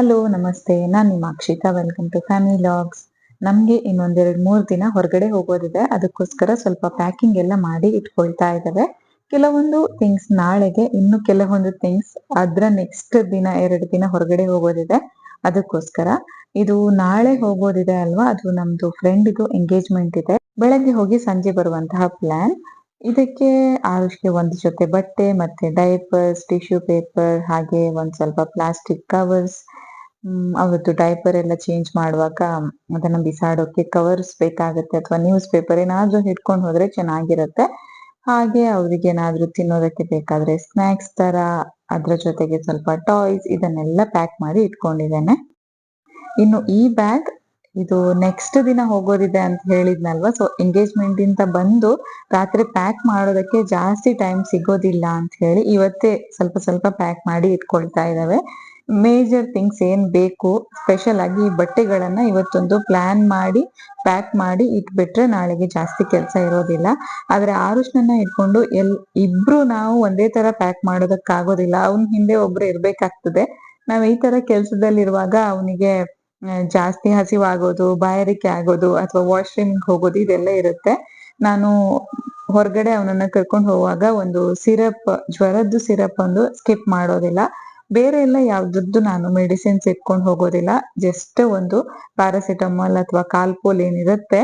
Hello ನಮಸ್ತೆ. ನಾನು ನಿಮ್ಮ Akshita welcome to family logs ನಮಗೆ ಇನ್ನೊಂದೆರಡು ಮೂರು ದಿನ ಹೊರಗಡೆ ಹೋಗೋದಿದೆ. ಅದಕ್ಕೋಸ್ಕರ ಸ್ವಲ್ಪ ಪ್ಯಾಕಿಂಗ್ ಎಲ್ಲ ಮಾಡಿ ಇಟ್ಕೊಳ್ತಾ ಇದ್ದಾವೆ. ಕೆಲವೊಂದು ಥಿಂಗ್ಸ್ ನಾಳೆಗೆ, ಇನ್ನು ಕೆಲವೊಂದು ಥಿಂಗ್ಸ್ ಅದರ ನೆಕ್ಸ್ಟ್ ದಿನ, ಎರಡು ದಿನ ಹೊರಗಡೆ ಹೋಗೋದಿದೆ. ಅದಕ್ಕೋಸ್ಕರ ಇದು ನಾಳೆ ಹೋಗೋದಿದೆ ಅಲ್ವಾ? ಅದು ನಮ್ದು ಫ್ರೆಂಡ್ದು ಎಂಗೇಜ್ಮೆಂಟ್ ಇದೆ. ಬೆಳಗ್ಗೆ ಹೋಗಿ ಸಂಜೆ ಬರುವಂತಹ ಪ್ಲಾನ್ ಇದಕ್ಕೆ ಆರುಷ್ಗೆ ಒಂದು ಜೊತೆ ಬಟ್ಟೆ ಮತ್ತೆ ಡೈಪರ್ಸ್ ಟಿಶ್ಯೂ ಪೇಪರ್ ಹಾಗೆ ಒಂದ್ ಸ್ವಲ್ಪ ಪ್ಲಾಸ್ಟಿಕ್ ಕವರ್ಸ್ ಅವತ್ತು ಡೈಪರ್ ಎಲ್ಲ ಚೇಂಜ್ ಮಾಡುವಾಗ ಅದನ್ನ ಬಿಸಾಡೋಕೆ ಕವರ್ಸ್ ಬೇಕಾಗುತ್ತೆ ಅಥವಾ ನ್ಯೂಸ್ ಪೇಪರ್ ಏನಾದ್ರೂ ಹಿಡ್ಕೊಂಡು ಹೋದ್ರೆ ಚೆನ್ನಾಗಿರುತ್ತೆ. ಹಾಗೆ ಅವ್ರಿಗೆ ಏನಾದ್ರೂ ತಿನ್ನೋದಕ್ಕೆ ಬೇಕಾದ್ರೆ ಸ್ನಾಕ್ಸ್ ತರ, ಅದ್ರ ಜೊತೆಗೆ ಸ್ವಲ್ಪ ಟಾಯ್ಸ್ ಇದನ್ನೆಲ್ಲ ಪ್ಯಾಕ್ ಮಾಡಿ ಇಟ್ಕೊಂಡಿದ್ದೇನೆ. ಇನ್ನು ಈ ಬ್ಯಾಗ್ ಇದು ನೆಕ್ಸ್ಟ್ ದಿನ ಹೋಗೋದಿದೆ ಅಂತ ಹೇಳಿದ್ನಲ್ವಾ? ಸೊ ಎಂಗೇಜ್ಮೆಂಟ್ ಇಂದ ಬಂದು ರಾತ್ರಿ ಪ್ಯಾಕ್ ಮಾಡೋದಕ್ಕೆ ಜಾಸ್ತಿ ಟೈಮ್ ಸಿಗೋದಿಲ್ಲ ಅಂತ ಹೇಳಿ ಇವತ್ತೇ ಸ್ವಲ್ಪ ಸ್ವಲ್ಪ ಪ್ಯಾಕ್ ಮಾಡಿ ಇಟ್ಕೊಳ್ತಾ ಇದ್ದಾವೆ. ಮೇಜರ್ ಥಿಂಗ್ಸ್ ಏನ್ ಬೇಕು ಸ್ಪೆಷಲ್ ಆಗಿ ಈ ಬಟ್ಟೆಗಳನ್ನ ಇವತ್ತೊಂದು ಪ್ಲಾನ್ ಮಾಡಿ ಪ್ಯಾಕ್ ಮಾಡಿ ಇಟ್ಬಿಟ್ರೆ ನಾಳೆಗೆ ಜಾಸ್ತಿ ಕೆಲಸ ಇರೋದಿಲ್ಲ. ಆದ್ರೆ ಆರುಷ್ನನ್ನ ಇಟ್ಕೊಂಡು ಎಲ್, ಇಬ್ರು ನಾವು ಒಂದೇ ತರ ಪ್ಯಾಕ್ ಮಾಡೋದಕ್ಕಾಗೋದಿಲ್ಲ. ಅವನ್ ಹಿಂದೆ ಒಬ್ರು ಇರ್ಬೇಕಾಗ್ತದೆ. ನಾವ್ ಈ ತರ ಕೆಲ್ಸದಲ್ಲಿರುವಾಗ ಅವನಿಗೆ ಜಾಸ್ತಿ ಹಸಿವಾಗೋದು, ಬಾಯಾರಿಕೆ ಆಗೋದು ಅಥವಾ ವಾಶ್ರೂಮ್ ಹೋಗೋದು ಇದೆಲ್ಲ ಇರುತ್ತೆ. ನಾನು ಹೊರಗಡೆ ಅವನನ್ನ ಕರ್ಕೊಂಡು ಹೋಗುವಾಗ ಒಂದು ಸಿರಪ್, ಜ್ವರದ್ದು ಸಿರಪ್ ಒಂದು ಸ್ಕಿಪ್ ಮಾಡೋದಿಲ್ಲ. ಬೇರೆ ಎಲ್ಲ ಯಾವ್ದದ್ದು ನಾನು ಮೆಡಿಸಿನ್ಸ್ ಇಟ್ಕೊಂಡು ಹೋಗೋದಿಲ್ಲ. ಜಸ್ಟ್ ಒಂದು ಪ್ಯಾರಾಸಿಟಮಾಲ್ ಅಥವಾ ಕಾಲ್ಪೋಲ್ ಏನಿರುತ್ತೆ,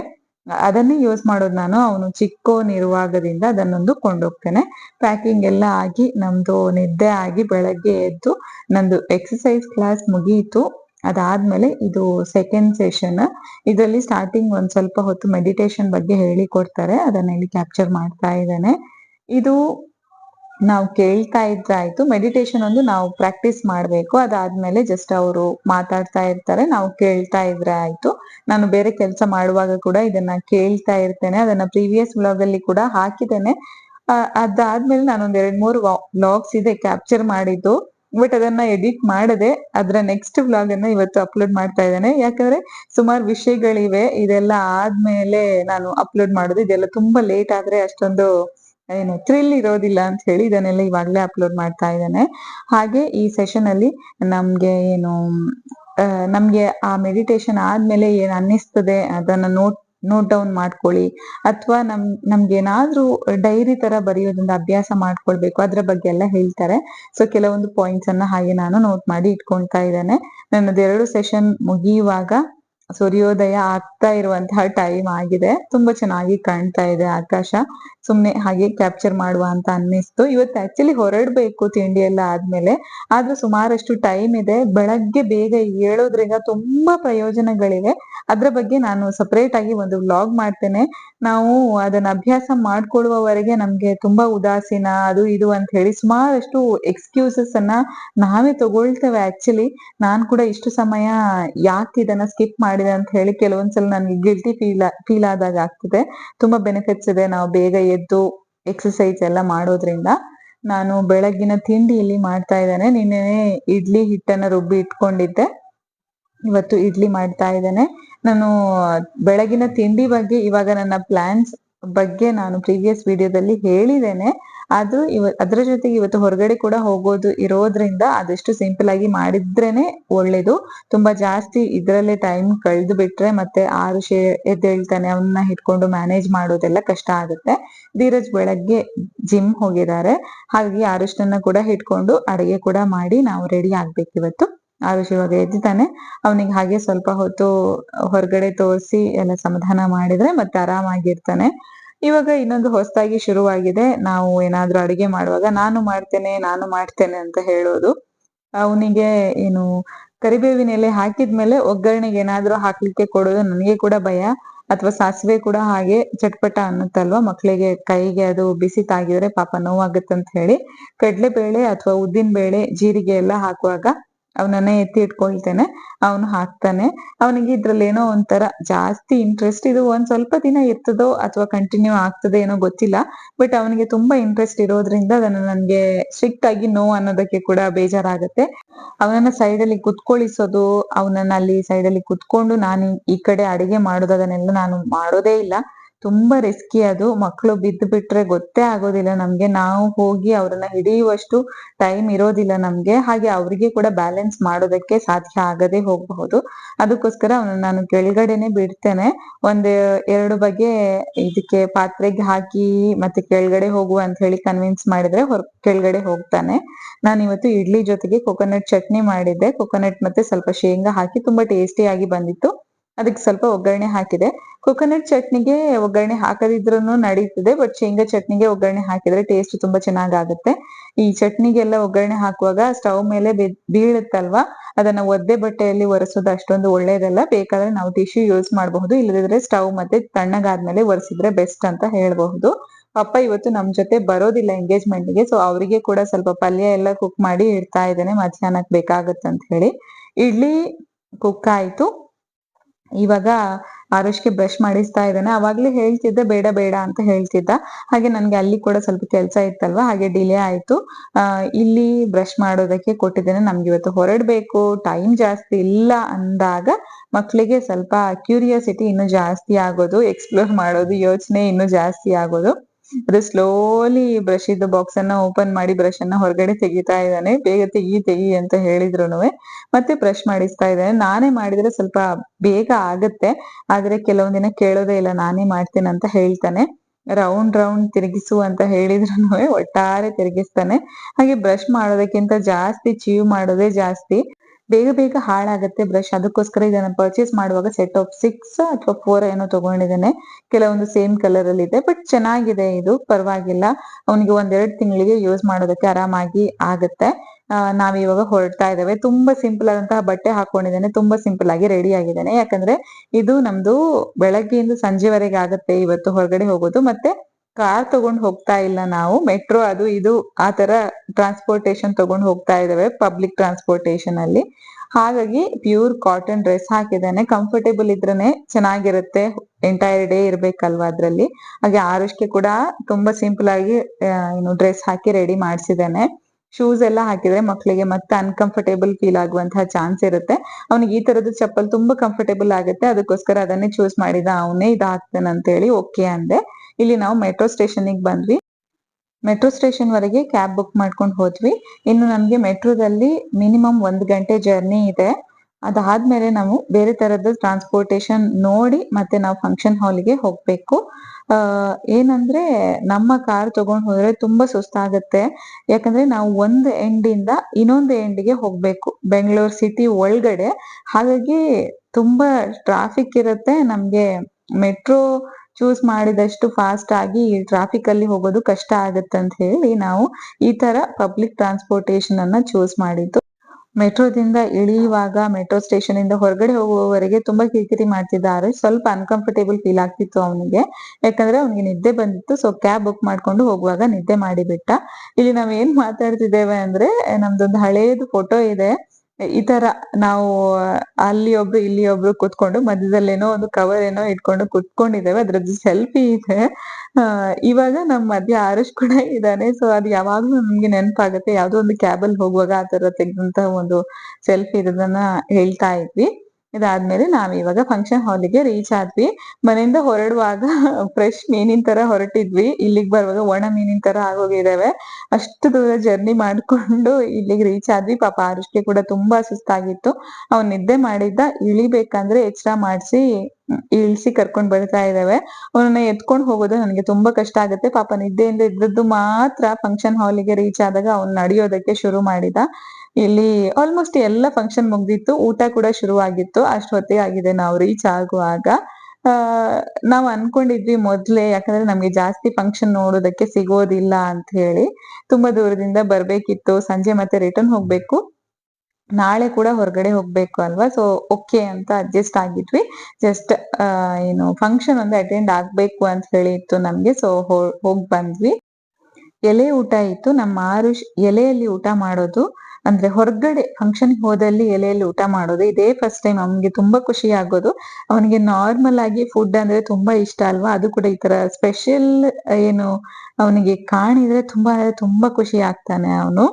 ಅದನ್ನೇ ಯೂಸ್ ಮಾಡೋದು ನಾನು. ಅವನು ಚಿಕ್ಕೋನಿರುವಾಗದಿಂದ ಅದನ್ನೊಂದು ಕೊಂಡೋಗ್ತೇನೆ. ಪ್ಯಾಕಿಂಗ್ ಎಲ್ಲ ಆಗಿ ನಮ್ದು ನಿದ್ದೆ ಆಗಿ ಬೆಳಗ್ಗೆ ಎದ್ದು ನಂದು ಎಕ್ಸಸೈಸ್ ಕ್ಲಾಸ್ ಮುಗಿಯಿತು ಅದಾದ್ಮೇಲೆ ಇದು ಸೆಕೆಂಡ್ ಸೆಷನ್ ಇದರಲ್ಲಿ ಸ್ಟಾರ್ಟಿಂಗ್ ಒಂದ್ ಸ್ವಲ್ಪ ಹೊತ್ತು ಮೆಡಿಟೇಷನ್ ಬಗ್ಗೆ ಹೇಳಿ ಕೊಡ್ತಾರೆ ಅದನ್ನ ಇಲ್ಲಿ ಕ್ಯಾಪ್ಚರ್ ಮಾಡ್ತಾ ಇದ್ದಾನೆ. ಇದು ನಾವು ಕೇಳ್ತಾ ಇದ್ರೆ ಆಯ್ತು ಮೆಡಿಟೇಷನ್ ಒಂದು ನಾವು ಪ್ರಾಕ್ಟೀಸ್ ಮಾಡಬೇಕು. ಅದಾದ್ಮೇಲೆ ಜಸ್ಟ್ ಅವರು ಮಾತಾಡ್ತಾ ಇರ್ತಾರೆ. ನಾವು ಕೇಳ್ತಾ ಇದ್ರೆ ಆಯ್ತು. ನಾನು ಬೇರೆ ಕೆಲಸ ಮಾಡುವಾಗ ಕೂಡ ಇದನ್ನ ಕೇಳ್ತಾ ಇರ್ತೇನೆ. ಅದನ್ನ ಪ್ರೀವಿಯಸ್ ವ್ಲಾಗ್ ಅಲ್ಲಿ ಕೂಡ ಹಾಕಿದ್ದೇನೆ. ಅದಾದ್ಮೇಲೆ ನಾನೊಂದ್ ಎರಡ್ ಮೂರು ವ್ಲಾಗ್ಸ್ ಇದೆ ಕ್ಯಾಪ್ಚರ್ ಮಾಡಿದ್ದು. ಬಟ್ ಅದನ್ನ ಎಡಿಟ್ ಮಾಡದೆ ಅದ್ರ ನೆಕ್ಸ್ಟ್ ವ್ಲಾಗ್ ಅನ್ನ ಇವತ್ತು ಅಪ್ಲೋಡ್ ಮಾಡ್ತಾ ಇದ್ದೇನೆ. ಯಾಕಂದ್ರೆ ಸುಮಾರು ವಿಷಯಗಳಿವೆ. ಇದೆಲ್ಲ ಆದ್ಮೇಲೆ ನಾನು ಅಪ್ಲೋಡ್ ಮಾಡೋದು. ಇದೆಲ್ಲ ತುಂಬಾ ಲೇಟ್ ಆದ್ರೆ ಅಷ್ಟೊಂದು ಏನು ಥ್ರಿಲ್ ಇರೋದಿಲ್ಲ ಅಂತ ಹೇಳಿ ಇದನ್ನೆಲ್ಲ ಇವಾಗ್ಲೇ ಅಪ್ಲೋಡ್ ಮಾಡ್ತಾ ಇದ್ದಾನೆ. ಹಾಗೆ ಈ ಸೆಷನ್ ಅಲ್ಲಿ ನಮ್ಗೆ ಏನು ನಮ್ಗೆ ಆ ಮೆಡಿಟೇಷನ್ ಆದ್ಮೇಲೆ ಏನ್ ಅನ್ನಿಸ್ತದೆ ಅದನ್ನ ನೋಟ್ ನೋಟ್ ಡೌನ್ ಮಾಡ್ಕೊಳ್ಳಿ. ಅಥವಾ ನಮ್, ನಮ್ಗೆ ಏನಾದ್ರೂ ಡೈರಿ ತರ ಬರೆಯೋದ್ರಿಂದ ಅಭ್ಯಾಸ ಮಾಡ್ಕೊಳ್ಬೇಕು. ಅದ್ರ ಬಗ್ಗೆ ಎಲ್ಲ ಹೇಳ್ತಾರೆ. ಸೊ ಕೆಲವೊಂದು ಪಾಯಿಂಟ್ಸ್ ಅನ್ನ ಹಾಗೆ ನಾನು ನೋಟ್ ಮಾಡಿ ಇಟ್ಕೊಳ್ತಾ ಇದ್ದೇನೆ. ನನ್ನದೆರಡು ಸೆಷನ್ ಮುಗಿಯುವಾಗ ಸೂರ್ಯೋದಯ ಆಗ್ತಾ ಇರುವಂತಹ ಟೈಮ್ ಆಗಿದೆ. ತುಂಬಾ ಚೆನ್ನಾಗಿ ಕಾಣ್ತಾ ಇದೆ ಆಕಾಶ. ಸುಮ್ನೆ ಹಾಗೆ ಕ್ಯಾಪ್ಚರ್ ಮಾಡುವ ಅಂತ ಅನ್ನಿಸ್ತು. ಇವತ್ತು ಆಕ್ಚುಲಿ ಹೊರಡ್ಬೇಕು ತಿಂಡಿ ಎಲ್ಲ ಆದ್ಮೇಲೆ. ಆದ್ರೂ ಸುಮಾರಷ್ಟು ಟೈಮ್ ಇದೆ. ಬೆಳಗ್ಗೆ ಬೇಗ ಏಳೋದ್ರಿಂದ ತುಂಬಾ ಪ್ರಯೋಜನಗಳಿವೆ. ಅದ್ರ ಬಗ್ಗೆ ನಾನು ಸಪರೇಟ್ ಆಗಿ ಒಂದು ವ್ಲಾಗ್ ಮಾಡ್ತೇನೆ. ನಾವು ಅದನ್ನ ಅಭ್ಯಾಸ ಮಾಡ್ಕೊಳ್ಳುವವರೆಗೆ ನಮ್ಗೆ ತುಂಬಾ ಉದಾಸೀನ, ಅದು ಇದು ಅಂತ ಹೇಳಿ ಸುಮಾರಷ್ಟು ಎಕ್ಸ್ಕ್ಯೂಸಸ್ ಅನ್ನ ನಾವೇ ತಗೊಳ್ತೇವೆ ಆಕ್ಚುಲಿ ನಾನ್ ಕೂಡ ಇಷ್ಟು ಸಮಯ ಯಾಕೆ ಇದನ್ನ ಸ್ಕಿಪ್ ಮಾಡಿದೆ ಅಂತ ಹೇಳಿ ಕೆಲವೊಂದ್ಸಲ ನನ್ಗೆ ಗಿಲ್ಟಿ ಫೀಲ್ ಫೀಲ್ ಆದಾಗ ಆಗ್ತದೆ. ತುಂಬಾ ಬೆನಿಫಿಟ್ಸ್ ಇದೆ. ನಾವು ಬೇಗ ಎದ್ದು ಎಕ್ಸಸೈಸ್ ಎಲ್ಲ ಮಾಡೋದ್ರಿಂದ. ನಾನು ಬೆಳಗ್ಗಿನ ತಿಂಡಿ ಇಲ್ಲಿ ಮಾಡ್ತಾ ಇದ್ದೇನೆ. ನಿನ್ನೆ ಇಡ್ಲಿ ಹಿಟ್ಟನ್ನ ರುಬ್ಬಿ ಇಟ್ಕೊಂಡಿದ್ದೆ. ಇವತ್ತು ಇಡ್ಲಿ ಮಾಡ್ತಾ ಇದ್ದೇನೆ. ನಾನು, ಬೆಳಗಿನ ತಿಂಡಿ ಬಗ್ಗೆ ಇವಾಗ ನನ್ನ ಪ್ಲಾನ್ಸ್ ಬಗ್ಗೆ ನಾನು ಪ್ರೀವಿಯಸ್ ವಿಡಿಯೋದಲ್ಲಿ ಹೇಳಿದ್ದೇನೆ. ಅದು ಇವ, ಅದ್ರ ಜೊತೆಗೆ ಇವತ್ತು ಹೊರಗಡೆ ಕೂಡ ಹೋಗೋದು ಇರೋದ್ರಿಂದ ಅದಷ್ಟು ಸಿಂಪಲ್ ಆಗಿ ಮಾಡಿದ್ರೇನೆ ಒಳ್ಳೇದು. ತುಂಬಾ ಜಾಸ್ತಿ ಇದ್ರಲ್ಲೇ ಟೈಮ್ ಕಳೆದು ಬಿಟ್ರೆ ಮತ್ತೆ ಆರು ಶೇ, ಎದ್ದೇಳ್ತಾನೆ ಅವನ್ನ ಹಿಡ್ಕೊಂಡು ಮ್ಯಾನೇಜ್ ಮಾಡೋದೆಲ್ಲ ಕಷ್ಟ ಆಗುತ್ತೆ. ಧೀರಜ್ ಬೆಳಗ್ಗೆ ಜಿಮ್ ಹೋಗಿದ್ದಾರೆ. ಹಾಗಾಗಿ ಆರುಷ್ಟನ್ನ ಕೂಡ ಹಿಡ್ಕೊಂಡು ಅಡುಗೆ ಕೂಡ ಮಾಡಿ ನಾವು ರೆಡಿ ಆಗ್ಬೇಕು ಇವತ್ತು. ಆರುಷ್ ಇವಾಗ ಎದ್ದಿದ್ದಾನೆ. ಅವನಿಗೆ ಹಾಗೆ ಸ್ವಲ್ಪ ಹೊತ್ತು ಹೊರಗಡೆ ತೋರಿಸಿ ಎಲ್ಲ ಸಮಾಧಾನ ಮಾಡಿದ್ರೆ ಮತ್ತೆ ಆರಾಮಾಗಿರ್ತಾನೆ. ಇವಾಗ ಇನ್ನೊಂದು ಹೊಸದಾಗಿ ಶುರುವಾಗಿದೆ. ನಾವು ಏನಾದ್ರೂ ಅಡುಗೆ ಮಾಡುವಾಗ ನಾನು ಮಾಡ್ತೇನೆ ನಾನು ಮಾಡ್ತೇನೆ ಅಂತ ಹೇಳೋದು. ಅವನಿಗೆ ಏನು ಕರಿಬೇವಿನ ಎಲೆ ಹಾಕಿದ್ಮೇಲೆ ಒಗ್ಗರಣೆಗೆ ಏನಾದ್ರೂ ಹಾಕ್ಲಿಕ್ಕೆ ಕೊಡೋದು ನನಗೆ ಕೂಡ ಭಯ. ಅಥವಾ ಸಾಸಿವೆ ಕೂಡ ಹಾಗೆ ಚಟ್ಪಟ ಅನ್ನುತ್ತಲ್ವಾ? ಮಕ್ಕಳಿಗೆ ಕೈಗೆ ಅದು ಬಿಸಿ ತಾಗಿದ್ರೆ ಪಾಪ ನೋವಾಗುತ್ತಂತ ಹೇಳಿ ಕಡ್ಲೆಬೇಳೆ ಅಥವಾ ಉದ್ದಿನ ಬೇಳೆ ಜೀರಿಗೆ ಎಲ್ಲ ಹಾಕುವಾಗ ಅವನನ್ನ ಎತ್ತಿ ಇಟ್ಕೊಳ್ತೇನೆ, ಅವನು ಹಾಕ್ತಾನೆ. ಅವನಿಗೆ ಇದ್ರಲ್ಲಿ ಏನೋ ಒಂಥರ ಜಾಸ್ತಿ ಇಂಟ್ರೆಸ್ಟ್ ಇದು ಒಂದ್ ಸ್ವಲ್ಪ ದಿನ ಇರ್ತದೋ ಅಥವಾ ಕಂಟಿನ್ಯೂ ಆಗ್ತದೆ ಏನೋ ಗೊತ್ತಿಲ್ಲ ಬಟ್ ಅವನಿಗೆ ತುಂಬಾ ಇಂಟ್ರೆಸ್ಟ್ ಇರೋದ್ರಿಂದ ಅದನ್ನ ನನ್ಗೆ ಸ್ಟ್ರಿಕ್ಟ್ ಆಗಿ ನೋ ಅನ್ನೋದಕ್ಕೆ ಕೂಡ ಬೇಜಾರಾಗತ್ತೆ. ಅವನನ್ನ ಸೈಡ್ ಅಲ್ಲಿ ಕುತ್ಕೊಳಿಸೋದು, ಅವನನ್ನ ಅಲ್ಲಿ ಸೈಡ್ ಅಲ್ಲಿ ಕುತ್ಕೊಂಡು ನಾನು ಈ ಕಡೆ ಅಡಿಗೆ ಮಾಡೋದು, ಅದನ್ನೆಲ್ಲ ನಾನು ಮಾಡೋದೇ ಇಲ್ಲ. ತುಂಬಾ ರಿಸ್ಕಿ ಅದು. ಮಕ್ಕಳು ಬಿದ್ದು ಬಿಟ್ರೆ ಗೊತ್ತೇ ಆಗೋದಿಲ್ಲ ನಮ್ಗೆ. ನಾವು ಹೋಗಿ ಅವ್ರನ್ನ ಹಿಡಿಯುವಷ್ಟು ಟೈಮ್ ಇರೋದಿಲ್ಲ ನಮ್ಗೆ. ಹಾಗೆ ಅವರಿಗೆ ಕೂಡ ಬ್ಯಾಲೆನ್ಸ್ ಮಾಡೋದಕ್ಕೆ ಸಾಧ್ಯ ಆಗದೆ ಹೋಗಬಹುದು. ಅದಕ್ಕೋಸ್ಕರ ನಾನು ಕೆಳಗಡೆನೆ ಬಿಡ್ತೇನೆ. ಒಂದ್ ಎರಡು ಬಗೆ ಇದಕ್ಕೆ ಪಾತ್ರೆಗೆ ಹಾಕಿ ಮತ್ತೆ ಕೆಳಗಡೆ ಹೋಗು ಅಂತ ಹೇಳಿ ಕನ್ವಿನ್ಸ್ ಮಾಡಿದ್ರೆ ಹೊರ ಕೆಳಗಡೆ ಹೋಗ್ತಾನೆ. ನಾನು ಇವತ್ತು ಇಡ್ಲಿ ಜೊತೆಗೆ ಕೊಕೊನಟ್ ಚಟ್ನಿ ಮಾಡಿದ್ದೆ. ಕೊಕೊನಟ್ ಮತ್ತೆ ಸ್ವಲ್ಪ ಶೇಂಗಾ ಹಾಕಿ ತುಂಬಾ ಟೇಸ್ಟಿ ಆಗಿ ಬಂದಿತ್ತು. ಅದಕ್ಕೆ ಸ್ವಲ್ಪ ಒಗ್ಗರಣೆ ಹಾಕಿದೆ. ಕೊಕೊನಟ್ ಚಟ್ನಿಗೆ ಒಗ್ಗರಣೆ ಹಾಕದಿದ್ರು ನಡೀತದೆ ಬಟ್ ಶೇಂಗಾ ಚಟ್ನಿಗೆ ಒಗ್ಗರಣೆ ಹಾಕಿದ್ರೆ ಟೇಸ್ಟ್ ತುಂಬಾ ಚೆನ್ನಾಗಾಗುತ್ತೆ. ಈ ಚಟ್ನಿಗೆಲ್ಲ ಒಗ್ಗರಣೆ ಹಾಕುವಾಗ ಸ್ಟವ್ ಮೇಲೆ ಬೀಳುತ್ತಲ್ವಾ, ಅದನ್ನ ಒದ್ದೆ ಬಟ್ಟೆಯಲ್ಲಿ ಒರೆಸೋದು ಅಷ್ಟೊಂದು ಒಳ್ಳೇದಲ್ಲ, ಬೇಕಾದ್ರೆ ನಾವು ಟಿಶ್ಯೂ ಯೂಸ್ ಮಾಡಬಹುದು, ಇಲ್ಲದಿದ್ರೆ ಸ್ಟವ್ ಮತ್ತೆ ತಣ್ಣಗಾದ್ಮೇಲೆ ಒರೆಸಿದ್ರೆ ಬೆಸ್ಟ್ ಅಂತ ಹೇಳಬಹುದು. ಪಪ್ಪ ಇವತ್ತು ನಮ್ ಜೊತೆ ಬರೋದಿಲ್ಲ ಎಂಗೇಜ್ಮೆಂಟ್ಗೆ ಸೊ ಅವರಿಗೆ ಕೂಡ ಸ್ವಲ್ಪ ಪಲ್ಯ ಎಲ್ಲ ಕುಕ್ ಮಾಡಿ ಇಡ್ತಾ ಇದ್ದೇನೆ ಮಧ್ಯಾಹ್ನಕ್ ಬೇಕಾಗುತ್ತೆ ಅಂತ ಹೇಳಿ. ಇಡ್ಲಿ ಕುಕ್ ಆಯ್ತು. ಇವಾಗ ಆರುಷ್ಗೆ ಬ್ರಷ್ ಮಾಡಿಸ್ತಾ ಇದ್ದಾನೆ. ಅವಾಗ್ಲೇ ಹೇಳ್ತಿದ್ದೆ, ಬೇಡ ಬೇಡ ಅಂತ ಹೇಳ್ತಿದ್ದ. ಹಾಗೆ ನನ್ಗೆ ಅಲ್ಲಿ ಕೂಡ ಸ್ವಲ್ಪ ಕೆಲಸ ಇತ್ತಲ್ವಾ? ಹಾಗೆ ಡಿಲೇ ಆಯ್ತು. ಇಲ್ಲಿ ಬ್ರಷ್ ಮಾಡೋದಕ್ಕೆ ಕೊಟ್ಟಿದ್ದೇನೆ. ನಮ್ಗೆ ಇವತ್ತು ಹೊರಡ್ಬೇಕು. ಟೈಮ್ ಜಾಸ್ತಿ ಇಲ್ಲ ಅಂದಾಗ ಮಕ್ಕಳಿಗೆ ಸ್ವಲ್ಪ ಕ್ಯೂರಿಯಾಸಿಟಿ ಇನ್ನು ಜಾಸ್ತಿ ಆಗೋದು ಎಕ್ಸ್ಪ್ಲೋರ್ ಮಾಡೋದು, ಯೋಚನೆ ಇನ್ನು ಜಾಸ್ತಿ ಆಗೋದು. ಅದು ಸ್ಲೋಲಿ ಬ್ರಷ್ ಇದ್ದ ಬಾಕ್ಸ್ ಅನ್ನ ಓಪನ್ ಮಾಡಿ ಬ್ರಷ್ ಅನ್ನ ಹೊರಗಡೆ ತೆಗಿತಾ ಇದ್ದಾನೆ. ಬೇಗ ತೆಗಿ ತೆಗಿ ಅಂತ ಹೇಳಿದ್ರು ಮತ್ತೆ ಬ್ರಷ್ ಮಾಡಿಸ್ತಾ ಇದ್ದಾನೆ. ನಾನೇ ಮಾಡಿದ್ರೆ ಸ್ವಲ್ಪ ಬೇಗ ಆಗತ್ತೆ. ಆದ್ರೆ ಕೆಲವೊಂದಿನ ಕೇಳೋದೇ ಇಲ್ಲ, ನಾನೇ ಮಾಡ್ತೇನೆ ಅಂತ ಹೇಳ್ತಾನೆ. ರೌಂಡ್ ರೌಂಡ್ ತಿರುಗಿಸು ಅಂತ ಹೇಳಿದ್ರು ಒಟ್ಟಾರೆ ತಿರುಗಿಸ್ತಾನೆ. ಹಾಗೆ ಬ್ರಷ್ ಮಾಡೋದಕ್ಕಿಂತ ಜಾಸ್ತಿ ಚೀವ್ ಮಾಡೋದೇ ಜಾಸ್ತಿ. ಬೇಗ ಬೇಗ ಹಾಳಾಗುತ್ತೆ ಬ್ರಷ್ ಅದಕ್ಕೋಸ್ಕರ ಇದನ್ನ ಪರ್ಚೇಸ್ ಮಾಡುವಾಗ ಸೆಟ್ ಆಫ್ ಸಿಕ್ಸ್ ಅಥವಾ ಫೋರ್ ಏನೋ ತಗೊಂಡಿದ್ದೇನೆ. ಕೆಲವೊಂದು ಸೇಮ್ ಕಲರ್ ಅಲ್ಲಿ ಇದೆ ಬಟ್ ಚೆನ್ನಾಗಿದೆ ಇದು, ಪರವಾಗಿಲ್ಲ. ಅವನಿಗೆ ಒಂದೆರಡು ತಿಂಗಳಿಗೆ ಯೂಸ್ ಮಾಡೋದಕ್ಕೆ ಆರಾಮಾಗಿ ಆಗುತ್ತೆ. ನಾವಿವಾಗ ಹೊರಡ್ತಾ ಇದ್ದೇವೆ. ತುಂಬಾ ಸಿಂಪಲ್ ಆದಂತಹ ಬಟ್ಟೆ ಹಾಕೊಂಡಿದ್ದೇನೆ. ತುಂಬಾ ಸಿಂಪಲ್ ಆಗಿ ರೆಡಿ ಆಗಿದ್ದೇನೆ. ಯಾಕಂದ್ರೆ ಇದು ನಮ್ದು ಬೆಳಗ್ಗೆಯಿಂದ ಸಂಜೆವರೆಗೆ ಆಗುತ್ತೆ ಇವತ್ತು ಹೊರಗಡೆ ಹೋಗೋದು. ಮತ್ತೆ ಕಾರ್ ತಗೊಂಡ್ ಹೋಗ್ತಾ ಇಲ್ಲ ನಾವು, ಮೆಟ್ರೋ ಅದು ಇದು ಆ ತರ ಟ್ರಾನ್ಸ್ಪೋರ್ಟೇಶನ್ ತಗೊಂಡ್ ಹೋಗ್ತಾ ಇದಾವೆ ಪಬ್ಲಿಕ್ ಟ್ರಾನ್ಸ್ಪೋರ್ಟೇಶನ್ ಅಲ್ಲಿ. ಹಾಗಾಗಿ ಪ್ಯೂರ್ ಕಾಟನ್ ಡ್ರೆಸ್ ಹಾಕಿದ್ದಾನೆ. ಕಂಫರ್ಟೇಬಲ್ ಇದ್ರೇನೆ ಚೆನ್ನಾಗಿರುತ್ತೆ. ಎಂಟೈರ್ ಡೇ ಇರ್ಬೇಕಲ್ವಾ ಅದ್ರಲ್ಲಿ. ಹಾಗೆ ಆರುಷ್ಗೆ ಕೂಡ ತುಂಬಾ ಸಿಂಪಲ್ ಆಗಿ ಏನು ಡ್ರೆಸ್ ಹಾಕಿ ರೆಡಿ ಮಾಡಿಸಿದಾನೆ ಶೂಸ್ ಎಲ್ಲ ಹಾಕಿದ್ರೆ ಮಕ್ಕಳಿಗೆ ಮತ್ತೆ ಅನ್ಕಂಫರ್ಟೇಬಲ್ ಫೀಲ್ ಆಗುವಂತಹ ಚಾನ್ಸ್ ಇರುತ್ತೆ. ಅವನಿಗೆ ಈ ತರದ ಚಪ್ಪಲ್ ತುಂಬಾ ಕಂಫರ್ಟೇಬಲ್ ಆಗುತ್ತೆ. ಅದಕ್ಕೋಸ್ಕರ ಅದನ್ನೇ ಚೂಸ್ ಮಾಡಿದ ಅವನೇ ಇದು ಹಾಕ್ತೇನೆ ಅಂತ ಹೇಳಿ ಓಕೆ ಅಂದೆ. ಇಲ್ಲಿ ನಾವು ಮೆಟ್ರೋ ಸ್ಟೇಷನ್ಗೆ ಬಂದ್ವಿ. ಮೆಟ್ರೋ ಸ್ಟೇಷನ್ ವರೆಗೆ ಕ್ಯಾಬ್ ಬುಕ್ ಮಾಡ್ಕೊಂಡು ಹೋದ್ವಿ. ಇನ್ನು ನಮ್ಗೆ ಮೆಟ್ರೋದಲ್ಲಿ ಮಿನಿಮಮ್ ಒಂದ್ ಗಂಟೆ ಜರ್ನಿ ಇದೆ. ಅದಾದ್ಮೇಲೆ ನಾವು ಬೇರೆ ತರದ ಟ್ರಾನ್ಸ್ಪೋರ್ಟೇಶನ್ ನೋಡಿ ಮತ್ತೆ ನಾವು ಫಂಕ್ಷನ್ ಹಾಲ್ಗೆ ಹೋಗ್ಬೇಕು. ಆ, ಏನಂದ್ರೆ ನಮ್ಮ ಕಾರ್ ತಗೊಂಡ್ ಹೋದ್ರೆ ತುಂಬಾ ಸುಸ್ತಾಗುತ್ತೆ. ಯಾಕಂದ್ರೆ ನಾವು ಒಂದ್ ಎಂಡ್ ಇಂದ ಇನ್ನೊಂದು ಎಂಡ್ಗೆ ಹೋಗ್ಬೇಕು. ಬೆಂಗಳೂರು ಸಿಟಿ ಒಳಗಡೆ. ಹಾಗಾಗಿ ತುಂಬಾ ಟ್ರಾಫಿಕ್ ಇರುತ್ತೆ ನಮ್ಗೆ. ಮೆಟ್ರೋ ಚೂಸ್ ಮಾಡಿದಷ್ಟು ಫಾಸ್ಟ್ ಆಗಿ ಟ್ರಾಫಿಕ್ ಅಲ್ಲಿ ಹೋಗೋದು ಕಷ್ಟ ಆಗುತ್ತೆ ಅಂತ ಹೇಳಿ ನಾವು ಈ ತರ ಪಬ್ಲಿಕ್ ಟ್ರಾನ್ಸ್ಪೋರ್ಟೇಶನ್ ಅನ್ನ ಚೂಸ್ ಮಾಡಿದ್ದು. ಮೆಟ್ರೋದಿಂದ ಇಳಿಯುವಾಗ, ಮೆಟ್ರೋ ಸ್ಟೇಷನ್ ಇಂದ ಹೊರಗಡೆ ಹೋಗುವವರೆಗೆ ತುಂಬಾ ಕಿರಿಕಿರಿ ಮಾಡ್ತಿದ್ದಾರೆ. ಸ್ವಲ್ಪ ಅನ್ಕಂಫರ್ಟೇಬಲ್ ಫೀಲ್ ಆಗ್ತಿತ್ತು ಅವನಿಗೆ. ಯಾಕಂದ್ರೆ ಅವನಿಗೆ ನಿದ್ದೆ ಬಂದಿತ್ತು ಸೊ ಕ್ಯಾಬ್ ಬುಕ್ ಮಾಡ್ಕೊಂಡು ಹೋಗುವಾಗ ನಿದ್ದೆ ಮಾಡಿಬಿಟ್ಟ. ಇಲ್ಲಿ ನಾವ್ ಏನ್ ಮಾತಾಡ್ತಿದ್ದೇವೆ ಅಂದ್ರೆ, ನಮ್ದೊಂದು ಹಳೇದು ಫೋಟೋ ಇದೆ. ಈ ತರ ನಾವು, ಅಲ್ಲಿ ಒಬ್ರು, ಇಲ್ಲಿ ಒಬ್ರು ಕುತ್ಕೊಂಡು ಮಧ್ಯದಲ್ಲಿ ಏನೋ ಒಂದು ಕವರ್ ಏನೋ ಇಟ್ಕೊಂಡು ಕುತ್ಕೊಂಡಿದ್ದೇವೆ. ಅದ್ರದ್ದು ಸೆಲ್ಫಿ ಇದೆ. ಇವಾಗ ನಮ್ ಮಧ್ಯ ಆರುಷ್ ಕೂಡ ಇದ್ದಾನೆ. ಸೊ ಅದು ಯಾವಾಗ್ಲೂ ನಮ್ಗೆ ನೆನಪಾಗುತ್ತೆ. ಯಾವ್ದೋ ಒಂದು ಕ್ಯಾಬಲ್ ಹೋಗುವಾಗ ಆ ತರ ಒಂದು ಸೆಲ್ಫಿ ಇರೋದನ್ನ ಹೇಳ್ತಾ ಇದ್ವಿ. ಇದಾದ್ಮೇಲೆ ನಾವ್ ಇವಾಗ ಫಂಕ್ಷನ್ ಹಾಲಿಗೆ ರೀಚ್ ಆದ್ವಿ. ಮನೆಯಿಂದ ಹೊರಡುವಾಗ ಫ್ರೆಶ್ ಮೀನಿನ ತರ ಹೊರಟಿದ್ವಿ. ಇಲ್ಲಿಗೆ ಬರುವಾಗ ಒಣ ಮೀನಿನ ತರ ಆಗೋಗಿದಾವೆ. ಅಷ್ಟು ದೂರ ಜರ್ನಿ ಮಾಡ್ಕೊಂಡು ಇಲ್ಲಿಗೆ ರೀಚ್ ಆದ್ವಿ. ಪಾಪ ಆರುಷ್ಗೆ ಕೂಡ ತುಂಬಾ ಸುಸ್ತಾಗಿತ್ತು. ಅವ್ನ್ ನಿದ್ದೆ ಮಾಡಿದ್ದ ಇಳಿಬೇಕಂದ್ರೆ ಎಕ್ಸ್ಟ್ರಾ ಮಾಡಿಸಿ ಇಳಿಸಿ ಕರ್ಕೊಂಡ್ ಬರ್ತಾ ಇದಾವೆ. ಅವನನ್ನ ಎತ್ಕೊಂಡು ಹೋಗೋದು ನನಗೆ ತುಂಬಾ ಕಷ್ಟ ಆಗುತ್ತೆ. ಪಾಪ ನಿದ್ದೆಯಿಂದ ಇದ್ದದ್ದು ಮಾತ್ರ ಫಂಕ್ಷನ್ ಹಾಲಿಗೆ ರೀಚ್ ಆದಾಗ ಅವ್ನ್ ನಡೆಯೋದಕ್ಕೆ ಶುರು ಮಾಡಿದ. ಇಲ್ಲಿ ಆಲ್ಮೋಸ್ಟ್ ಎಲ್ಲ ಫಂಕ್ಷನ್ ಮುಗ್ದಿತ್ತು. ಊಟ ಕೂಡ ಶುರುವಾಗಿತ್ತು. ಹೊತ್ತಿಗೆ ಆಗಿದೆ ನಾವು ರೀಚ್ ಆಗುವಾಗ. ನಾವು ಅನ್ಕೊಂಡಿದ್ವಿ ಮೊದ್ಲೇ, ಯಾಕಂದ್ರೆ ನಮ್ಗೆ ಜಾಸ್ತಿ ಫಂಕ್ಷನ್ ನೋಡೋದಕ್ಕೆ ಸಿಗೋದಿಲ್ಲ ಅಂತ ಹೇಳಿ. ತುಂಬಾ ದೂರದಿಂದ ಬರ್ಬೇಕಿತ್ತು. ಸಂಜೆ ಮತ್ತೆ ರಿಟರ್ನ್ ಹೋಗ್ಬೇಕು. ನಾಳೆ ಕೂಡ ಹೊರಗಡೆ ಹೋಗ್ಬೇಕು ಅಲ್ವಾ? ಸೊ ಓಕೆ ಅಂತ ಅಡ್ಜಸ್ಟ್ ಆಗಿದ್ವಿ. ಜಸ್ಟ್ ಏನು ಫಂಕ್ಷನ್ ಒಂದು ಅಟೆಂಡ್ ಆಗ್ಬೇಕು ಅಂತ ಹೇಳಿ ಇತ್ತು ನಮ್ಗೆ ಸೊ ಹೋಗ್ ಬಂದ್ವಿ. ಎಲೆ ಊಟ ಇತ್ತು. ನಮ್ಮ ಆರುಷ್, ಎಲೆಯಲ್ಲಿ ಊಟ ಮಾಡೋದು. ಅಂದ್ರೆ ಹೊರಗಡೆ ಫಂಕ್ಷನ್ ಹೋದಲ್ಲಿ ಎಲೆಯಲ್ಲಿ ಊಟ ಮಾಡೋದು, ಇದೇ ಫಸ್ಟ್ ಟೈಮ್ ಅವನಿಗೆ ತುಂಬಾ ಖುಷಿ ಆಗೋದು. ಅವನಿಗೆ ನಾರ್ಮಲ್ ಆಗಿ ಫುಡ್ ಅಂದ್ರೆ ತುಂಬಾ ಇಷ್ಟ ಅಲ್ವಾ? ಅದು ಕೂಡ ಈ ತರ ಸ್ಪೆಷಲ್ ಏನು ಅವನಿಗೆ ಕಾಣಿದ್ರೆ ತುಂಬಾ ತುಂಬಾ ಖುಷಿ ಆಗ್ತಾನೆ ಅವನು.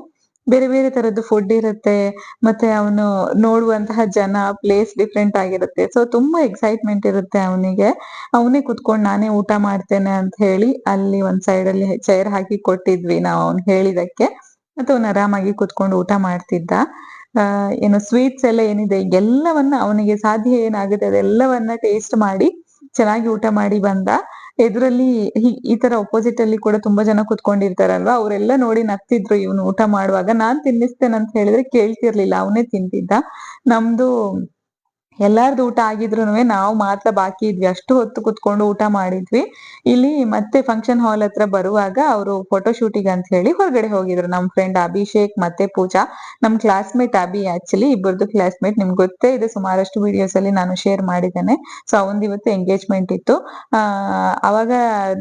ಬೇರೆ ಬೇರೆ ತರದ್ದು ಫುಡ್ ಇರುತ್ತೆ, ಮತ್ತೆ ಅವನು ನೋಡುವಂತಹ ಜನ ಪ್ಲೇಸ್ ಡಿಫ್ರೆಂಟ್ ಆಗಿರುತ್ತೆ. ಸೊ ತುಂಬಾ ಎಕ್ಸೈಟ್ಮೆಂಟ್ ಇರುತ್ತೆ ಅವನಿಗೆ. ಅವನೇ ಕುತ್ಕೊಂಡು ನಾನೇ ಊಟ ಮಾಡ್ತೇನೆ ಅಂತ ಹೇಳಿ ಅಲ್ಲಿ ಒಂದ್ ಸೈಡ್ ಅಲ್ಲಿ ಚೇರ್ ಹಾಕಿ ಕೊಟ್ಟಿದ್ವಿ ನಾವು ಅವ್ನ್ ಹೇಳಿದಕ್ಕೆ. ಮತ್ತೆ ಅವನು ಆರಾಮಾಗಿ ಕುತ್ಕೊಂಡು ಊಟ ಮಾಡ್ತಿದ್ದ. ಏನು ಸ್ವೀಟ್ಸ್ ಎಲ್ಲ ಏನಿದೆ, ಎಲ್ಲವನ್ನ ಅವನಿಗೆ ಸಾಧ್ಯ ಏನಾಗುತ್ತೆ ಅದೆಲ್ಲವನ್ನ ಟೇಸ್ಟ್ ಮಾಡಿ ಚೆನ್ನಾಗಿ ಊಟ ಮಾಡಿ ಬಂದ. ಎದುರಲ್ಲಿ ಈ ತರ ಅಪೋಸಿಟ್ ಅಲ್ಲಿ ಕೂಡ ತುಂಬಾ ಜನ ಕುತ್ಕೊಂಡಿರ್ತಾರಲ್ವಾ, ಅವರೆಲ್ಲ ನೋಡಿ ನಗ್ತಿದ್ರು ಇವನು ಊಟ ಮಾಡುವಾಗ. ನಾನ್ ತಿನ್ನಿಸ್ತೇನೆ ಅಂತ ಹೇಳಿದ್ರೆ ಕೇಳ್ತಿರ್ಲಿಲ್ಲ, ಅವನೇ ತಿಂತಿದ್ದ. ನಮ್ದು ಎಲ್ಲಾರ್ದು ಊಟ ಆಗಿದ್ರುನುವೆ ನಾವು ಮಾತ್ರ ಬಾಕಿ ಇದ್ವಿ. ಅಷ್ಟು ಹೊತ್ತು ಕುತ್ಕೊಂಡು ಊಟ ಮಾಡಿದ್ವಿ. ಇಲ್ಲಿ ಮತ್ತೆ ಫಂಕ್ಷನ್ ಹಾಲ್ ಹತ್ರ ಬರುವಾಗ ಅವರು ಫೋಟೋ ಶೂಟಿಗೆ ಅಂತ ಹೇಳಿ ಹೊರಗಡೆ ಹೋಗಿದ್ರು. ನಮ್ ಫ್ರೆಂಡ್ ಅಭಿಷೇಕ್ ಮತ್ತೆ ಪೂಜಾ. ನಮ್ ಕ್ಲಾಸ್ಮೇಟ್ ಅಭಿ ಆಕ್ಚುಲಿ ಇಬ್ಬರದು ಕ್ಲಾಸ್ಮೇಟ್ ನಿಮ್ಗೆ ಗೊತ್ತೇ ಇದೆ. ಸುಮಾರಷ್ಟು ವಿಡಿಯೋಸ್ ಅಲ್ಲಿ ನಾನು ಶೇರ್ ಮಾಡಿದ್ದೇನೆ. ಸೊ ಅವಂದ್ ಇವತ್ತು ಎಂಗೇಜ್ಮೆಂಟ್ ಇತ್ತು ಅವಾಗ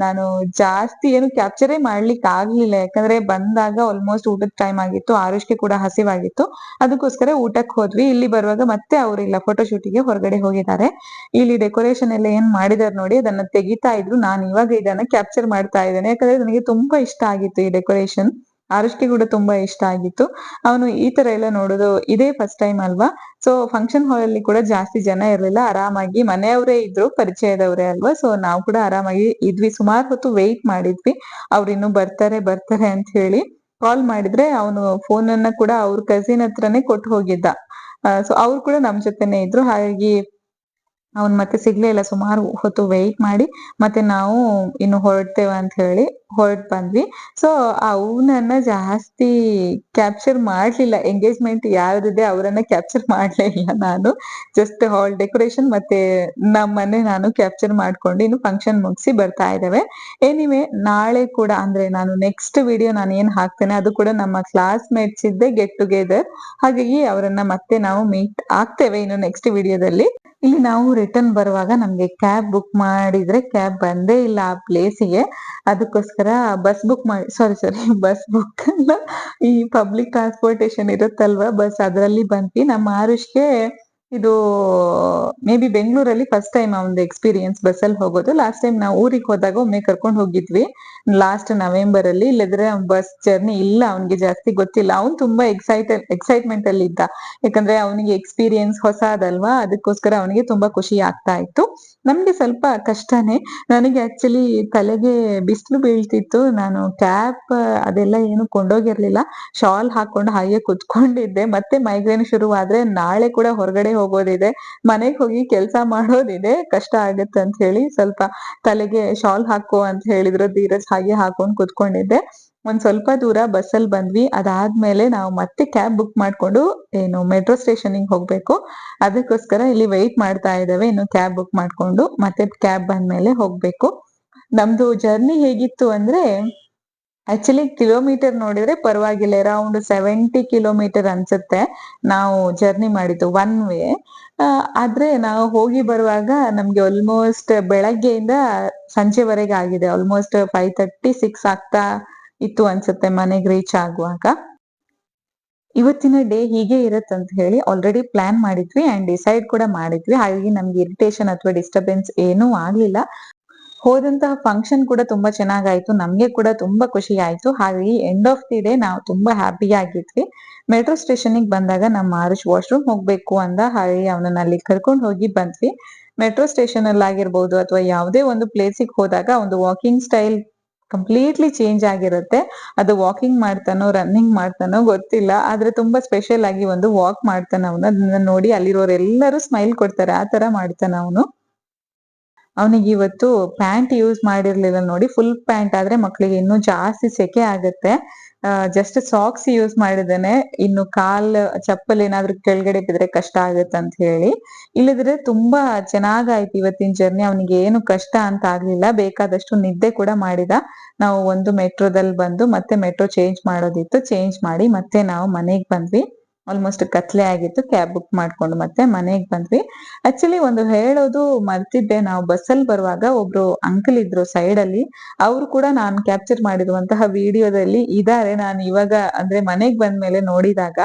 ನಾನು ಜಾಸ್ತಿ ಏನು ಕ್ಯಾಪ್ಚರೇ ಮಾಡ್ಲಿಕ್ಕೆ ಆಗ್ಲಿಲ್ಲ. ಯಾಕಂದ್ರೆ ಬಂದಾಗ ಆಲ್ಮೋಸ್ಟ್ ಊಟದ ಟೈಮ್ ಆಗಿತ್ತು. ಆರುಷ್ಗೆ ಕೂಡ ಹಸಿವಾಗಿತ್ತು. ಅದಕ್ಕೋಸ್ಕರ ಊಟಕ್ಕೆ ಹೋದ್ವಿ. ಇಲ್ಲಿ ಬರುವಾಗ ಮತ್ತೆ ಅವರಿಲ್ಲ. ಫೋಟೋ ಶೂಟ್ ಗೆ ಹೊರಗಡೆ ಹೋಗಿದ್ದಾರೆ. ಇಲ್ಲಿ ಡೆಕೋರೇಷನ್ ಎಲ್ಲ ಏನ್ ಮಾಡಿದಾರೆ ನೋಡಿ, ಅದನ್ನ ತೆಗಿತಾ ಇದ್ರು. ನಾನು ಇವಾಗ ಇದನ್ನ ಕ್ಯಾಪ್ಚರ್ ಮಾಡ್ತಾ ಇದ್ದೇನೆ. ಯಾಕಂದ್ರೆ ನನಗೆ ತುಂಬಾ ಇಷ್ಟ ಆಗಿತ್ತು ಈ ಡೆಕೋರೇಷನ್ ಆರುಷ್ಗೆ ಕೂಡ ತುಂಬಾ ಇಷ್ಟ ಆಗಿತ್ತು. ಅವನು ಈ ತರ ಎಲ್ಲ ನೋಡೋದು ಇದೇ ಫಸ್ಟ್ ಟೈಮ್ ಅಲ್ವಾ? ಸೊ ಫಂಕ್ಷನ್ ಹಾಲ್ ಅಲ್ಲಿ ಕೂಡ ಜಾಸ್ತಿ ಜನ ಇರಲಿಲ್ಲ. ಆರಾಮಾಗಿ ಮನೆಯವರೇ ಇದ್ರು, ಪರಿಚಯದವರೇ ಅಲ್ವಾ? ಸೊ ನಾವು ಕೂಡ ಆರಾಮಾಗಿ ಇದ್ವಿ. ಸುಮಾರು ಹೊತ್ತು ವೆಯ್ಟ್ ಮಾಡಿದ್ವಿ. ಅವ್ರು ಇನ್ನು ಬರ್ತಾರೆ ಬರ್ತಾರೆ ಅಂತ ಹೇಳಿ ಕಾಲ್ ಮಾಡಿದ್ರೆ ಅವನು ಫೋನ್ ಅನ್ನ ಕೂಡ ಅವ್ರ ಕಸಿನ್ ಹತ್ರನೇ ಕೊಟ್ಟು ಹೋಗಿದ್ದ. ಸೊ ಅವ್ರು ಕೂಡ ನಮ್ ಜೊತೆನೆ ಇದ್ರು. ಹಾಗಾಗಿ ಅವ್ನ್ ಮತ್ತೆ ಸಿಗ್ಲೇ ಇಲ್ಲ, ಸುಮಾರು ಹೊತ್ತು ವೆಯ್ಟ್ ಮಾಡಿ, ಮತ್ತೆ ನಾವು ಇನ್ನು ಹೊರಡ್ತೇವೆ ಅಂತ ಹೇಳಿ ಹೊರಟ್ ಬಂದ್ವಿ. ಸೊ ಅವನನ್ನ ಜಾಸ್ತಿ ಕ್ಯಾಪ್ಚರ್ ಮಾಡ್ಲಿಲ್ಲ. ಎಂಗೇಜ್ಮೆಂಟ್ ಯಾವ್ದಿದೆ ಅವರನ್ನ ಕ್ಯಾಪ್ಚರ್ ಮಾಡ್ಲೇ ಇಲ್ಲ ನಾನು. ಜಸ್ಟ್ ಹಾಲ್ ಡೆಕೋರೇಷನ್ ಮತ್ತೆ ನಮ್ಮನ್ನೇ ನಾನು ಕ್ಯಾಪ್ಚರ್ ಮಾಡ್ಕೊಂಡು ಇನ್ನು ಫಂಕ್ಷನ್ ಮುಗಿಸಿ ಬರ್ತಾ ಇದ್ದೇವೆ. ಎನಿವೆ ನಾಳೆ ಕೂಡ ಅಂದ್ರೆ ನಾನು ನೆಕ್ಸ್ಟ್ ವಿಡಿಯೋ ನಾನು ಏನ್ ಹಾಕ್ತೇನೆ ಅದು ಕೂಡ ನಮ್ಮ ಕ್ಲಾಸ್ ಮೇಟ್ಸ್ ಇದ್ದೆ ಗೆಟ್ ಟುಗೆದರ್ ಹಾಗಾಗಿ ಅವರನ್ನ ಮತ್ತೆ ನಾವು ಮೀಟ್ ಆಗ್ತೇವೆ ಇನ್ನು ನೆಕ್ಸ್ಟ್ ವಿಡಿಯೋದಲ್ಲಿ ಇಲ್ಲಿ ನಾವು ರಿಟರ್ನ್ ಬರುವಾಗ ನಮ್ಗೆ ಕ್ಯಾಬ್ ಬುಕ್ ಮಾಡಿದ್ರೆ ಕ್ಯಾಬ್ ಬಂದೇ ಇಲ್ಲ ಆ ಪ್ಲೇಸಿಗೆ ಅದಕ್ಕೋಸ್ಕರ ಬಸ್ ಬುಕ್ ಮಾಡಿ ಸಾರಿ ಸಾರಿ ಬಸ್ ಬುಕ್ ಅಲ್ಲ ಈ ಪಬ್ಲಿಕ್ ಟ್ರಾನ್ಸ್ಪೋರ್ಟೇಶನ್ ಇರುತ್ತಲ್ವಾ? ಬಸ್ ಅದರಲ್ಲಿ ಬಂದ್ವಿ. ನಮ್ಮ ಆರುಷ್ಗೆ ಇದು ಮೇ ಬಿ ಬೆಂಗಳೂರಲ್ಲಿ ಫಸ್ಟ್ ಟೈಮ್ ಒಂದು ಎಕ್ಸ್ಪೀರಿಯನ್ಸ್ ಬಸ್ ಅಲ್ಲಿ ಹೋಗೋದು. ಲಾಸ್ಟ್ ಟೈಮ್ ನಾವು ಊರಿಗೆ ಹೋದಾಗ ಒಮ್ಮೆ ಕರ್ಕೊಂಡು ಹೋಗಿದ್ವಿ. ಲಾಸ್ಟ್ ನವೆಂಬರ್ ಅಲ್ಲಿ ಇಲ್ಲದ್ರೆ ಬಸ್ ಜರ್ನಿ ಇಲ್ಲ, ಅವನಿಗೆ ಜಾಸ್ತಿ ಗೊತ್ತಿಲ್ಲ. ಅವ್ನು ತುಂಬಾ ಎಕ್ಸೈಟೆಡ್ ಎಕ್ಸೈಟ್ಮೆಂಟ್ ಅಲ್ಲಿ ಇದ್ದ. ಯಾಕಂದ್ರೆ ಅವನಿಗೆ ಎಕ್ಸ್ಪೀರಿಯನ್ಸ್ ಹೊಸದಲ್ವಾ? ಅದಕ್ಕೋಸ್ಕರ ಅವನಿಗೆ ತುಂಬಾ ಖುಷಿ ಆಗ್ತಾ ಇತ್ತು. ನಮ್ಗೆ ಸ್ವಲ್ಪ ಕಷ್ಟನೇ. ನನಗೆ ಆಕ್ಚುಲಿ ತಲೆಗೆ ಬಿಸಿಲು ಬೀಳ್ತಿತ್ತು. ನಾನು ಕ್ಯಾಪ್ ಅದೆಲ್ಲ ಏನು ಕೊಂಡೋಗಿರ್ಲಿಲ್ಲ. ಶಾಲ್ ಹಾಕೊಂಡು ಹಾಗೆ ಕುತ್ಕೊಂಡಿದ್ದೆ. ಮತ್ತೆ ಮೈಗ್ರೇನ್ ಶುರುವಾದ್ರೆ ನಾಳೆ ಕೂಡ ಹೊರಗಡೆ ಹೋಗೋದಿದೆ. ಮನೆಗೆ ಹೋಗಿ ಕೆಲಸ ಮಾಡೋದಿದೆ. ಕಷ್ಟ ಆಗುತ್ತೆ ಅಂತ ಹೇಳಿ ಸ್ವಲ್ಪ ತಲೆಗೆ ಶಾಲ್ ಹಾಕೋ ಅಂತ ಹೇಳಿದ್ರು, ಧೀರಜ್ ಹಾಗೆ ಹಾಕೊಂಡ್ ಕುತ್ಕೊಂಡಿದ್ದೆ. ಒಂದ್ ಸ್ವಲ್ಪ ದೂರ ಬಸ್ಸಲ್ಲಿ ಬಂದ್ವಿ. ಅದಾದ್ಮೇಲೆ ನಾವು ಮತ್ತೆ ಕ್ಯಾಬ್ ಬುಕ್ ಮಾಡ್ಕೊಂಡು ಏನು ಮೆಟ್ರೋ ಸ್ಟೇಷನ್ಗೆ ಹೋಗ್ಬೇಕು. ಅದಕ್ಕೋಸ್ಕರ ಇಲ್ಲಿ ವೆಯ್ಟ್ ಮಾಡ್ತಾ ಇದ್ದಾವೆ. ಇನ್ನು ಕ್ಯಾಬ್ ಬುಕ್ ಮಾಡ್ಕೊಂಡು ಮತ್ತೆ ಕ್ಯಾಬ್ ಬಂದ್ಮೇಲೆ ಹೋಗ್ಬೇಕು. ನಮ್ದು ಜರ್ನಿ ಹೇಗಿತ್ತು ಅಂದ್ರೆ ಆಕ್ಚುಲಿ ಕಿಲೋಮೀಟರ್ ನೋಡಿದ್ರೆ ಪರವಾಗಿಲ್ಲ. ಅರೌಂಡ್ ಸೆವೆಂಟಿ ಕಿಲೋಮೀಟರ್ ಅನ್ಸುತ್ತೆ. ನಾವು ಜರ್ನಿ ಮಾಡಿದ್ದು ಒನ್ ವೇ ಆದ್ರೆ ನಾವು ಹೋಗಿ ಬರುವಾಗ ನಮ್ಗೆ ಆಲ್ಮೋಸ್ಟ್ ಬೆಳಗ್ಗೆಯಿಂದ ಸಂಜೆವರೆಗೆ ಆಗಿದೆ. ಆಲ್ಮೋಸ್ಟ್ ಫೈವ್ ತರ್ಟಿ ಸಿಕ್ಸ್ ಆಗ್ತಾ ಇತ್ತು ಅನ್ಸುತ್ತೆ ಮನೆಗೆ ರೀಚ್ ಆಗುವಾಗ. ಇವತ್ತಿನ ಡೇ ಹೀಗೆ ಇರತ್ತಂತ ಹೇಳಿ ಆಲ್ರೆಡಿ ಪ್ಲಾನ್ ಮಾಡಿದ್ವಿ ಅಂಡ್ ಡಿಸೈಡ್ ಕೂಡ ಮಾಡಿದ್ವಿ. ಹಾಗಾಗಿ ನಮ್ಗೆ ಇರಿಟೇಷನ್ ಅಥವಾ ಡಿಸ್ಟರ್ಬೆನ್ಸ್ ಏನೂ ಆಗ್ಲಿಲ್ಲ. ಹೋದಂತಹ ಫಂಕ್ಷನ್ ಕೂಡ ತುಂಬಾ ಚೆನ್ನಾಗಾಯ್ತು. ನಮ್ಗೆ ಕೂಡ ತುಂಬಾ ಖುಷಿ ಆಯ್ತು. ಹಾಗಾಗಿ ಎಂಡ್ ಆಫ್ ದಿ ಡೇ ನಾವು ತುಂಬಾ ಹ್ಯಾಪಿ ಆಗಿದ್ವಿ. ಮೆಟ್ರೋ ಸ್ಟೇಷನ್ಗೆ ಬಂದಾಗ ನಮ್ಮ ಆರುಷ್ ವಾಶ್ರೂಮ್ ಹೋಗ್ಬೇಕು ಅಂದ ಹಾಗೆ ಅವನನ್ನ ಅಲ್ಲಿ ಕರ್ಕೊಂಡು ಹೋಗಿ ಬಂದ್ವಿ. ಮೆಟ್ರೋ ಸ್ಟೇಷನ್ ಅಲ್ಲಿ ಆಗಿರ್ಬೋದು ಅಥವಾ ಯಾವುದೇ ಒಂದು ಪ್ಲೇಸಿಗೆ ಹೋದಾಗ ಒಂದು ವಾಕಿಂಗ್ ಸ್ಟೈಲ್ ಕಂಪ್ಲೀಟ್ಲಿ ಚೇಂಜ್ ಆಗಿರುತ್ತೆ. ಅದು ವಾಕಿಂಗ್ ಮಾಡ್ತಾನೋ ರನ್ನಿಂಗ್ ಮಾಡ್ತಾನೋ ಗೊತ್ತಿಲ್ಲ. ಆದ್ರೆ ತುಂಬಾ ಸ್ಪೆಷಲ್ ಆಗಿ ಒಂದು ವಾಕ್ ಮಾಡ್ತಾನ ಅವನು. ಅದನ್ನ ನೋಡಿ ಅಲ್ಲಿರೋರೆಲ್ಲರೂ ಸ್ಮೈಲ್ ಕೊಡ್ತಾರೆ. ಆ ತರ ಮಾಡ್ತಾನ ಅವನು. ಅವನಿಗೆ ಇವತ್ತು ಪ್ಯಾಂಟ್ ಯೂಸ್ ಮಾಡಿರ್ಲಿಲ್ಲ ನೋಡಿ ಫುಲ್ ಪ್ಯಾಂಟ್ ಆದ್ರೆ ಮಕ್ಕಳಿಗೆ ಇನ್ನೂ ಜಾಸ್ತಿ ಸೆಕೆ ಆಗುತ್ತೆ. ಜಸ್ಟ್ ಸಾಕ್ಸ್ ಯೂಸ್ ಮಾಡಿದ್ದೇನೆ. ಇನ್ನು ಕಾಲ್, ಚಪ್ಪಲ್ ಏನಾದ್ರು ಕೆಳಗಡೆ ಬಿದ್ರೆ ಕಷ್ಟ ಆಗುತ್ತೆ ಅಂತ ಹೇಳಿ. ಇಲ್ಲದ್ರೆ ತುಂಬಾ ಚೆನ್ನಾಗಾಯ್ತು ಇವತ್ತಿನ ಜರ್ನಿ ಅವನಿಗೆ ಏನು ಕಷ್ಟ ಅಂತ ಆಗ್ಲಿಲ್ಲ. ಬೇಕಾದಷ್ಟು ನಿದ್ದೆ ಕೂಡ ಮಾಡಿದ. ನಾವು ಒಂದು ಮೆಟ್ರೋದಲ್ಲಿ ಬಂದು ಮತ್ತೆ ಮೆಟ್ರೋ ಚೇಂಜ್ ಮಾಡೋದಿತ್ತು. ಚೇಂಜ್ ಮಾಡಿ ಮತ್ತೆ ನಾವು ಮನೆಗೆ ಬಂದ್ವಿ. ಆಲ್ಮೋಸ್ಟ್ ಕತ್ಲೆ ಆಗಿತ್ತು ಕ್ಯಾಬ್ ಬುಕ್ ಮಾಡ್ಕೊಂಡು ಮತ್ತೆ ಮನೆಗೆ ಬಂದ್ವಿ. ಆಕ್ಚುಲಿ ಒಂದು ಹೇಳೋದು ಮರ್ತಿದ್ದೆ, ನಾವು ಬಸ್ಸಲ್ಲಿ ಬರುವಾಗ ಒಬ್ರು ಅಂಕಲ್ ಇದ್ರು ಸೈಡ್ ಅಲ್ಲಿ, ಅವರು ಕೂಡ ನಾನು ಕ್ಯಾಪ್ಚರ್ ಮಾಡಿರುವಂತಹ ವಿಡಿಯೋದಲ್ಲಿ ಇದಾರೆ. ನಾನು ಇವಾಗ ಅಂದ್ರೆ ಮನೆಗ್ ಬಂದ್ಮೇಲೆ ನೋಡಿದಾಗ,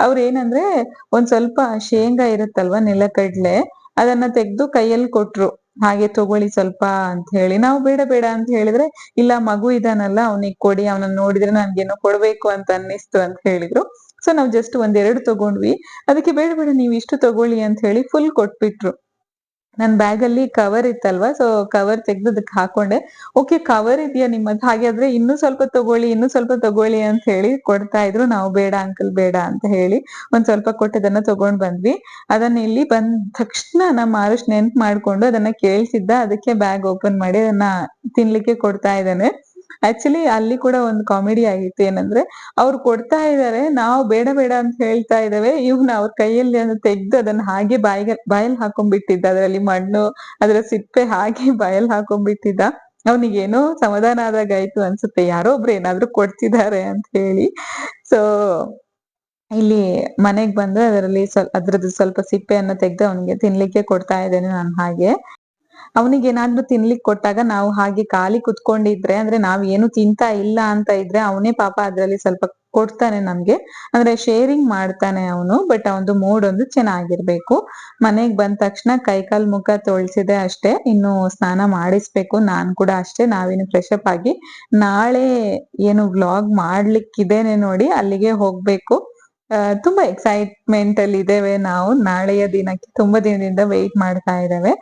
ಅವ್ರ ಏನಂದ್ರೆ ಒಂದ್ ಸ್ವಲ್ಪ ಶೇಂಗಾ ಇರುತ್ತಲ್ವಾ ನೆಲಕಡ್ಲೆ, ಅದನ್ನ ತೆಗ್ದು ಕೈಯಲ್ಲಿ ಕೊಟ್ರು. ಹಾಗೆ ತಗೊಳ್ಳಿ ಸ್ವಲ್ಪ ಅಂತ ಹೇಳಿ. ನಾವು ಬೇಡ ಬೇಡ ಅಂತ ಹೇಳಿದ್ರೆ, ಇಲ್ಲ ಮಗು ಇದಾನಲ್ಲ, ಅವನಿಗೆ ಕೊಡಿ ಅವನನ್ನ ನೋಡಿದ್ರೆ ನನ್ಗೇನೋ ಕೊಡ್ಬೇಕು ಅಂತ ಅನ್ನಿಸ್ತು ಅಂತ ಹೇಳಿದ್ರು. ಸೊ ನಾವು ಜಸ್ಟ್ ಒಂದೆರಡು ತಗೊಂಡ್ವಿ. ಅದಕ್ಕೆ ಬೇಡ ಬೇಡ, ನೀವು ಇಷ್ಟು ತಗೊಳ್ಳಿ ಅಂತ ಹೇಳಿ ಫುಲ್ ಕೊಟ್ಬಿಟ್ರು. ನನ್ನ ಬ್ಯಾಗ್ ಅಲ್ಲಿ ಕವರ್ ಇತ್ತಲ್ವಾ? ಸೊ ಕವರ್ ತೆಗ್ದು ಅದಕ್ಕೆ ಹಾಕೊಂಡೆ. ಓಕೆ ಕವರ್ ಇದೆಯಾ ನಿಮ್ಮದ್? ಹಾಗಾದ್ರೆ ಇನ್ನೂ ಸ್ವಲ್ಪ ತಗೊಳ್ಳಿ, ಇನ್ನೂ ಸ್ವಲ್ಪ ತಗೊಳ್ಳಿ ಅಂತ ಹೇಳಿ ಕೊಡ್ತಾ ಇದ್ರು. ನಾವು ಬೇಡ ಅಂಕಲ್ ಬೇಡ ಅಂತ ಹೇಳಿ ಒಂದ್ ಸ್ವಲ್ಪ ಕೊಟ್ಟದನ್ನ ತಗೊಂಡ್ ಬಂದ್ವಿ. ಅದನ್ನ ಇಲ್ಲಿ ಬಂದ ತಕ್ಷಣ ನಮ್ಮ ಆರುಷ್ ನೆನ್ಪ್ ಮಾಡ್ಕೊಂಡು ಅದನ್ನ ಕೇಳ್ತಿದ್ದ ಅದಕ್ಕೆ ಬ್ಯಾಗ್ ಓಪನ್ ಮಾಡಿ ಅದನ್ನ ತಿನ್ಲಿಕ್ಕೆ ಕೊಡ್ತಾ ಇದ್ದಾನೆ. ಆಕ್ಚುಲಿ ಅಲ್ಲಿ ಕೂಡ ಒಂದು ಕಾಮಿಡಿ ಆಗಿತ್ತು. ಏನಂದ್ರೆ, ಅವ್ರು ಕೊಡ್ತಾ ಇದಾರೆ, ನಾವು ಬೇಡ ಬೇಡ ಅಂತ ಹೇಳ್ತಾ ಇದಾವೆ. ಇವ್ನ ಅವ್ರ ಕೈಯಲ್ಲಿ ಅದನ್ನ ತೆಗ್ದು ಅದನ್ನ ಹಾಗೆ ಬಾಯಿಗೆ, ಬಾಯಲ್ಲಿ ಹಾಕೊಂಡ್ಬಿಟ್ಟಿದ್ದ. ಅದರಲ್ಲಿ ಮಣ್ಣು, ಅದರ ಸಿಪ್ಪೆ ಹಾಗೆ ಬಾಯಲ್ಲಿ ಹಾಕೊಂಡ್ಬಿಟ್ಟಿದ್ದ. ಅವನಿಗೆ ಏನೋ ಸಮಾಧಾನ ಆದಾಗ ಆಯ್ತು ಅನ್ಸುತ್ತೆ. ಯಾರೋ ಒಬ್ರು ಏನಾದ್ರು ಕೊಡ್ತಿದ್ದಾರೆ ಅಂತ ಹೇಳಿ. ಸೊ ಇಲ್ಲಿ ಮನೆಗ್ ಬಂದು ಅದರಲ್ಲಿ ಸ್ವಲ್ಪ ಅದ್ರದ್ದು ಸ್ವಲ್ಪ ಸಿಪ್ಪೆಯನ್ನು ತೆಗೆದು ಅವನಿಗೆ ತಿನ್ಲಿಕ್ಕೆ ಕೊಡ್ತಾ ಇದ್ದೇನೆ ನಾನು ಹಾಗೆ. ಅವನಿಗೆ ಏನಾದ್ರೂ ತಿನ್ಲಿಕ್ಕೆ ಕೊಟ್ಟಾಗ ನಾವು ಹಾಗೆ ಖಾಲಿ ಕುತ್ಕೊಂಡಿದ್ರೆ, ಅಂದ್ರೆ ನಾವ್ ಏನು ತಿಂತಾ ಇಲ್ಲ ಅಂತ ಇದ್ರೆ ಅವನೇ ಪಾಪ ಅದ್ರಲ್ಲಿ ಸ್ವಲ್ಪ ಕೊಡ್ತಾನೆ ನಮ್ಗೆ. ಅಂದ್ರೆ ಶೇರಿಂಗ್ ಮಾಡ್ತಾನೆ ಅವನು ಬಟ್ ಅವನದು ಮೂಡ್ ಒಂದು ಚೆನ್ನಾಗಿರ್ಬೇಕು. ಮನೆಗ್ ಬಂದ ತಕ್ಷಣ ಕೈಕಾಲ್ ಮುಖ ತೊಳ್ಸಿದೆ ಅಷ್ಟೇ, ಇನ್ನು ಸ್ನಾನ ಮಾಡಿಸ್ಬೇಕು. ನಾನ್ ಕೂಡ ಅಷ್ಟೇ, ನಾವಿನ್ನು ಫ್ರೆಶ್ ಅಪ್ ಆಗಿ ನಾಳೆ ಏನು ವ್ಲಾಗ್ ಮಾಡ್ಲಿಕ್ಕಿದೇನೆ ನೋಡಿ ಅಲ್ಲಿಗೆ ಹೋಗ್ಬೇಕು. ತುಂಬಾ ಎಕ್ಸೈಟ್ಮೆಂಟ್ ಅಲ್ಲಿ ಇದ್ದೇವೆ ನಾವು. ನಾಳೆಯ ದಿನಕ್ಕೆ ತುಂಬಾ ದಿನದಿಂದ ವೆಯ್ಟ್ ಮಾಡ್ತಾ ಇದ್ದೇವೆ.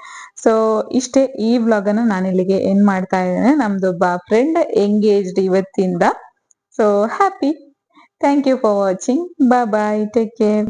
ಸೊ ಇಷ್ಟೇ ಈ ವ್ಲಾಗ್ ಅನ್ನ ನಾನು ಇಲ್ಲಿಗೆ ಏನ್ ಮಾಡ್ತಾ ಇದ್ದೇನೆ. ನಮ್ದೊಬ್ಬ ಫ್ರೆಂಡ್ ಎಂಗೇಜ್ಡ್ ಇವತ್ತಿಂದ. So happy thank you for watching bye bye take care